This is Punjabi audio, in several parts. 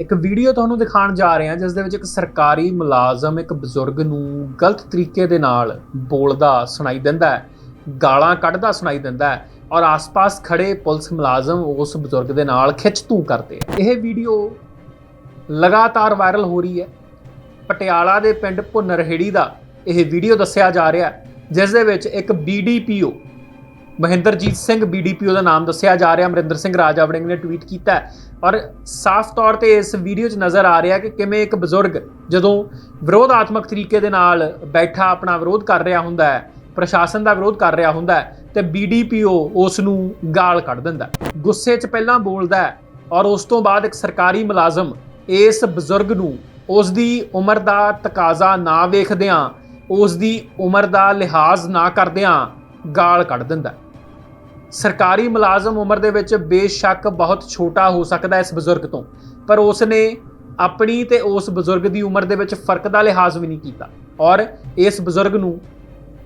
ਇੱਕ ਵੀਡੀਓ ਤੁਹਾਨੂੰ ਦਿਖਾਉਣ ਜਾ ਰਹੇ ਹਾਂ, ਜਿਸ ਦੇ ਵਿੱਚ ਇੱਕ ਸਰਕਾਰੀ ਮੁਲਾਜ਼ਮ ਇੱਕ ਬਜ਼ੁਰਗ ਨੂੰ ਗਲਤ ਤਰੀਕੇ ਦੇ ਨਾਲ ਬੋਲਦਾ, ਸੁਣਾਈ ਦਿੰਦਾ ਹੈ, ਗਾਲਾਂ ਕੱਢਦਾ, ਸੁਣਾਈ ਦਿੰਦਾ ਹੈ ਔਰ ਆਸ-ਪਾਸ ਖੜੇ ਪੁਲਿਸ ਮੁਲਾਜ਼ਮ ਉਸ ਬਜ਼ੁਰਗ ਦੇ ਨਾਲ ਖਿੱਚ-ਤੂ ਕਰਦੇ ਆ। ਇਹ ਵੀਡੀਓ ਲਗਾਤਾਰ ਵਾਇਰਲ ਹੋ ਰਹੀ ਹੈ। ਪਟਿਆਲਾ ਦੇ ਪਿੰਡ ਭੁੰਨਰਹੇੜੀ ਦਾ ਇਹ ਵੀਡੀਓ ਦੱਸਿਆ ਜਾ ਰਿਹਾ ਜਿਸ ਦੇ ਵਿੱਚ ਇੱਕ ਬੀਡੀਪੀਓ ਮਹਿੰਦਰਜੀਤ ਸਿੰਘ ਬੀਡੀਪੀਓ ਦਾ ਨਾਮ ਦੱਸਿਆ ਜਾ ਰਿਹਾ, ਅਮਰਿੰਦਰ ਸਿੰਘ ਰਾਜਾ ਵੜਿੰਗ ਨੇ ਟਵੀਟ ਕੀਤਾ ਹੈ। ਔਰ ਸਾਫ਼ ਤੌਰ ਤੇ ਇਸ ਵੀਡੀਓ 'ਚ ਨਜ਼ਰ ਆ ਰਿਹਾ ਕਿ ਕਿਵੇਂ ਇੱਕ ਬਜ਼ੁਰਗ ਜਦੋਂ ਵਿਰੋਧਾਤਮਕ ਤਰੀਕੇ ਦੇ ਨਾਲ ਬੈਠਾ, ਆਪਣਾ ਵਿਰੋਧ ਕਰ ਰਿਹਾ ਹੁੰਦਾ ਹੈ, ਪ੍ਰਸ਼ਾਸਨ ਦਾ ਵਿਰੋਧ ਕਰ ਰਿਹਾ ਹੁੰਦਾ ਹੈ, ਤੇ ਬੀਡੀਪੀਓ ਉਸ ਨੂੰ ਗਾਲ ਕੱਢ ਦਿੰਦਾ ਗੁੱਸੇ 'ਚ ਪਹਿਲਾਂ ਬੋਲਦਾ ਹੈ ਔਰ ਉਸ ਤੋਂ ਬਾਅਦ ਇੱਕ ਸਰਕਾਰੀ ਮੁਲਾਜ਼ਮ ਇਸ ਬਜ਼ੁਰਗ ਨੂੰ ਉਸ ਦੀ ਉਮਰ ਦਾ ਤਕਾਜ਼ਾ ਨਾ ਵੇਖਦਿਆਂ ਉਸ ਦੀ ਉਮਰ ਦਾ ਲਿਹਾਜ਼ ਨਾ ਕਰਦਿਆਂ ਗਾਲ ਕੱਢ ਦਿੰਦਾ ਸਰਕਾਰੀ ਮੁਲਾਜ਼ਮ ਉਮਰ ਦੇ ਵਿੱਚ ਬੇਸ਼ੱਕ ਬਹੁਤ ਛੋਟਾ ਹੋ ਸਕਦਾ ਇਸ ਬਜ਼ੁਰਗ ਤੋਂ, ਪਰ ਉਸ ਨੇ ਆਪਣੀ ਤੇ ਉਸ ਬਜ਼ੁਰਗ ਦੀ ਉਮਰ ਦੇ ਵਿੱਚ ਫ਼ਰਕ ਦਾ ਲਿਹਾਜ਼ ਵੀ ਨਹੀਂ ਕੀਤਾ ਔਰ ਇਸ ਬਜ਼ੁਰਗ ਨੂੰ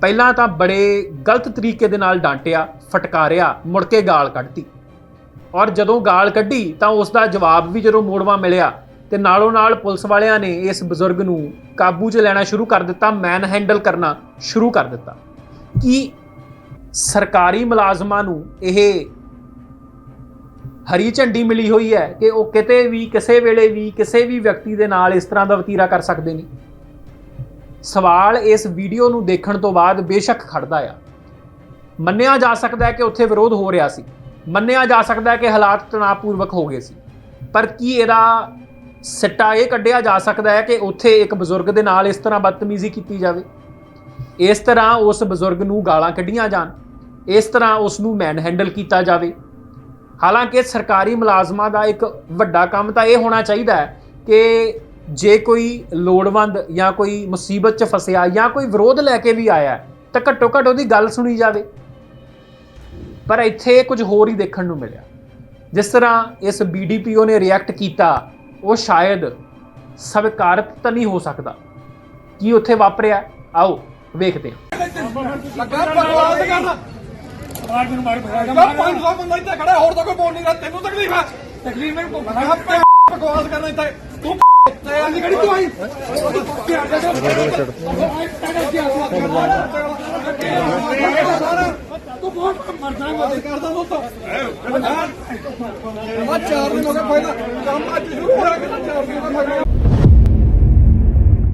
ਪਹਿਲਾਂ ਤਾਂ ਬੜੇ ਗਲਤ ਤਰੀਕੇ ਦੇ ਨਾਲ ਡਾਂਟਿਆ, ਫਟਕਾਰਿਆ, ਮੁੜ ਕੇ ਗਾਲ ਕੱਢਤੀ ਔਰ ਜਦੋਂ ਗਾਲ ਕੱਢੀ ਤਾਂ ਉਸ ਦਾ ਜਵਾਬ ਵੀ ਜਦੋਂ ਮੋੜਵਾ ਮਿਲਿਆ ਤੇ ਨਾਲੋਂ ਨਾਲ ਪੁਲਿਸ ਵਾਲਿਆਂ ਨੇ ਇਸ ਬਜ਼ੁਰਗ ਨੂੰ ਕਾਬੂ 'ਚ ਲੈਣਾ ਸ਼ੁਰੂ ਕਰ ਦਿੱਤਾ ਮੈਨ ਹੈਂਡਲ ਕਰਨਾ ਸ਼ੁਰੂ ਕਰ ਦਿੱਤਾ। ਕੀ ਸਰਕਾਰੀ ਮੁਲਾਜ਼ਮਾਂ ਨੂੰ ਇਹ ਹਰੀ ਝੰਡੀ ਮਿਲੀ ਹੋਈ ਹੈ ਕਿ ਉਹ ਕਿਤੇ ਵੀ, ਕਿਸੇ ਵੇਲੇ ਵੀ, ਕਿਸੇ ਵੀ ਵਿਅਕਤੀ ਦੇ ਨਾਲ ਇਸ ਤਰ੍ਹਾਂ ਦਾ ਵਤੀਰਾ ਕਰ ਸਕਦੇ ਨੇ। ਸਵਾਲ ਇਸ ਵੀਡੀਓ ਨੂੰ ਦੇਖਣ ਤੋਂ ਬਾਅਦ ਬੇਸ਼ੱਕ ਖੜਦਾ ਆ। ਮੰਨਿਆ ਜਾ ਸਕਦਾ ਹੈ ਕਿ ਉੱਥੇ ਵਿਰੋਧ ਹੋ ਰਿਹਾ ਸੀ। ਮੰਨਿਆ ਜਾ ਸਕਦਾ ਹੈ ਕਿ ਹਾਲਾਤ ਤਣਾਅਪੂਰਵਕ ਹੋ ਗਏ ਸੀ। ਪਰ ਕੀ ਇਹਦਾ ਸਿੱਟਾ ਇਹ ਕੱਢਿਆ ਜਾ ਸਕਦਾ ਹੈ ਕਿ ਉੱਥੇ ਇੱਕ ਬਜ਼ੁਰਗ ਦੇ ਨਾਲ ਇਸ ਤਰ੍ਹਾਂ ਬਦਤਮੀਜ਼ੀ ਕੀਤੀ ਜਾਵੇ? ਇਸ ਤਰ੍ਹਾਂ ਉਸ ਬਜ਼ੁਰਗ ਨੂੰ ਗਾਲਾਂ ਕੱਢੀਆਂ ਜਾਣ। ਇਸ ਤਰ੍ਹਾਂ ਉਸ ਨੂੰ ਮੈਨ ਹੈਂਡਲ ਕੀਤਾ ਜਾਵੇ। ਹਾਲਾਂਕਿ ਸਰਕਾਰੀ ਮੁਲਾਜ਼ਮਾਂ ਦਾ ਇੱਕ ਵੱਡਾ ਕੰਮ ਤਾਂ ਇਹ ਹੋਣਾ ਚਾਹੀਦਾ ਹੈ ਕਿ ਜੇ ਕੋਈ ਲੋੜਵੰਦ ਜਾਂ ਕੋਈ ਮੁਸੀਬਤ 'ਚ ਫਸਿਆ ਜਾਂ ਕੋਈ ਵਿਰੋਧ ਲੈ ਕੇ ਵੀ ਆਇਆ ਤਾਂ ਘੱਟੋ ਘੱਟ ਉਹਦੀ ਗੱਲ ਸੁਣੀ ਜਾਵੇ। ਪਰ ਇੱਥੇ ਕੁਝ ਹੋਰ ਹੀ ਦੇਖਣ ਨੂੰ ਮਿਲਿਆ। ਜਿਸ ਤਰ੍ਹਾਂ ਇਸ ਬੀਡੀਪੀਓ ਨੇ ਰਿਐਕਟ ਕੀਤਾ, ਉਹ ਸ਼ਾਇਦ ਸਵੀਕਾਰਤ ਤਾਂ ਨਹੀਂ ਹੋ ਸਕਦਾ। ਕੀ ਉੱਥੇ ਵਾਪਰਿਆ? ਆਓ, ਵੇਖਦੇ ਹਾਂ। ਮਾਰ ਮੈਨੂੰ ਮਾਰ ਭਗਾ ਲੱਗਾ 500 ਬੰਦਾ ਇੱਥੇ ਖੜਾ ਹੋਰ ਤਾਂ ਕੋਈ ਬੋਲ ਨਹੀਂ ਰਿਹਾ। ਤੈਨੂੰ ਤਕਲੀਫ ਹੈ ਤਕਲੀਫ ਮੈਨੂੰ ਮੈਂ ਕਿਹਾ ਭੈ- ਬਕਵਾਸ ਕਰਨਾ ਇੱਥੇ। ਤੂੰ ਤੇ ਆਂਦੀ ਕਿਹੜੀ ਤੂੰ ਆਈ। ਤੂੰ ਬਹੁਤ ਮਰਦਾ ਬਕਵਾਸ ਕਰਦਾ ਤੂੰ ਤਾਂ ਆ ਚਾਰ ਦਿਨ ਹੋ ਗਏ ਪਹਿਲਾਂ ਕੰਮ ਅੱਜ ਸ਼ੁਰੂ ਹੋਇਆ ਕਿ ਚਾਰ ਦਿਨ ਹੋ ਗਏ